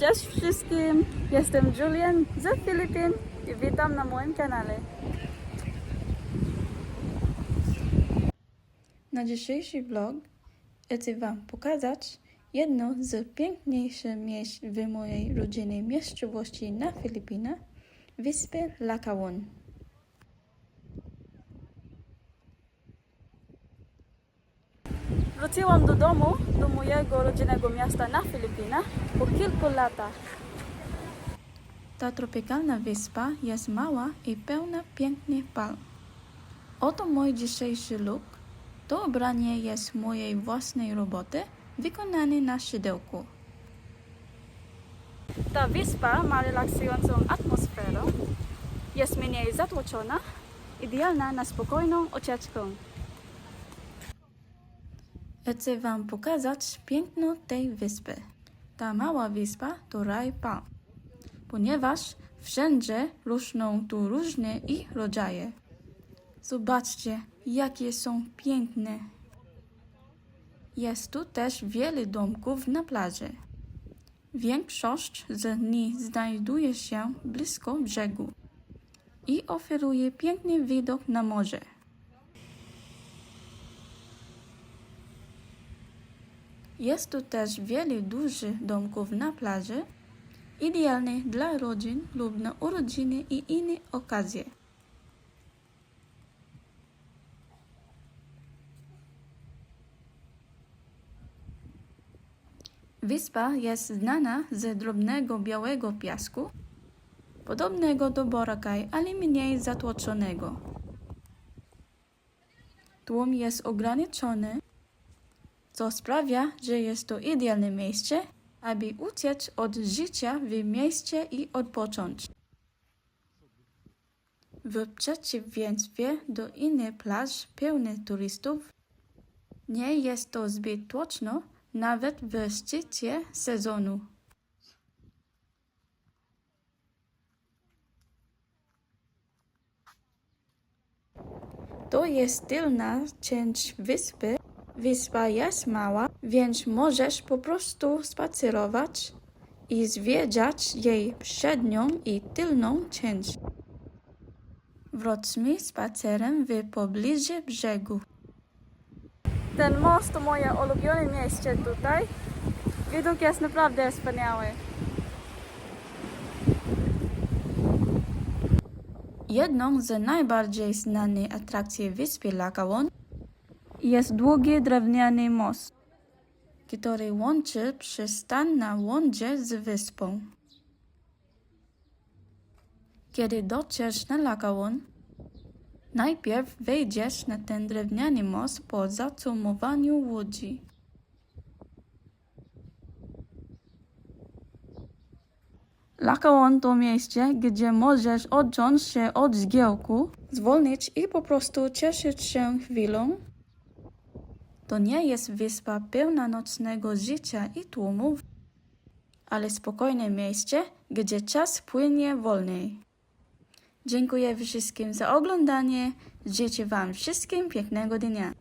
Cześć wszystkim, jestem Julian z Filipin i witam na moim kanale. Na dzisiejszy vlog chcę Wam pokazać jedno z piękniejszych miejsc w mojej rodzinnej miejscowości na Filipinach, wyspę Lakawan. Wróciłam do domu, do mojego rodzinnego miasta na Filipinach po kilku latach. Ta tropikalna wyspa jest mała i pełna pięknych palm. Oto mój dzisiejszy look. To ubranie jest mojej własnej roboty, wykonane na szydełku. Ta wyspa ma relaksującą atmosferę, jest mniej zatłoczona, idealna na spokojną ucieczkę. Chcę Wam pokazać piękno tej wyspy. Ta mała wyspa to raj ponieważ wszędzie rosną tu różne ich rodzaje. Zobaczcie, jakie są piękne. Jest tu też wiele domków na plaży. Większość z nich znajduje się blisko brzegu i oferuje piękny widok na morze. Jest tu też wiele dużych domków na plaży, idealnych dla rodzin lub na urodziny i inne okazje. Wyspa jest znana z drobnego białego piasku, podobnego do Boracay, ale mniej zatłoczonego. Tłum jest ograniczony, co sprawia, że jest to idealne miejsce, aby uciec od życia w mieście i odpocząć. W przeciwieństwie do innych plaż pełnych turystów, nie jest to zbyt tłoczno, nawet w szczycie sezonu. To jest tylna część wyspy. Wyspa jest mała, więc możesz po prostu spacerować i zwiedzać jej przednią i tylną część. Wróćmy spacerem w pobliżu brzegu. Ten most to moje ulubione miejsce tutaj. Widok jest naprawdę wspaniały. Jedną z najbardziej znanych atrakcji wyspy Lakawan jest długi drewniany most, który łączy przystan na lądzie z wyspą. Kiedy dotrzesz na Lakawan, najpierw wejdziesz na ten drewniany most po zacumowaniu łodzi. Lakawan to miejsce, gdzie możesz odciąć się od zgiełku, zwolnić i po prostu cieszyć się chwilą. To nie jest wyspa pełna nocnego życia i tłumów, ale spokojne miejsce, gdzie czas płynie wolniej. Dziękuję wszystkim za oglądanie. Życzę Wam wszystkim pięknego dnia.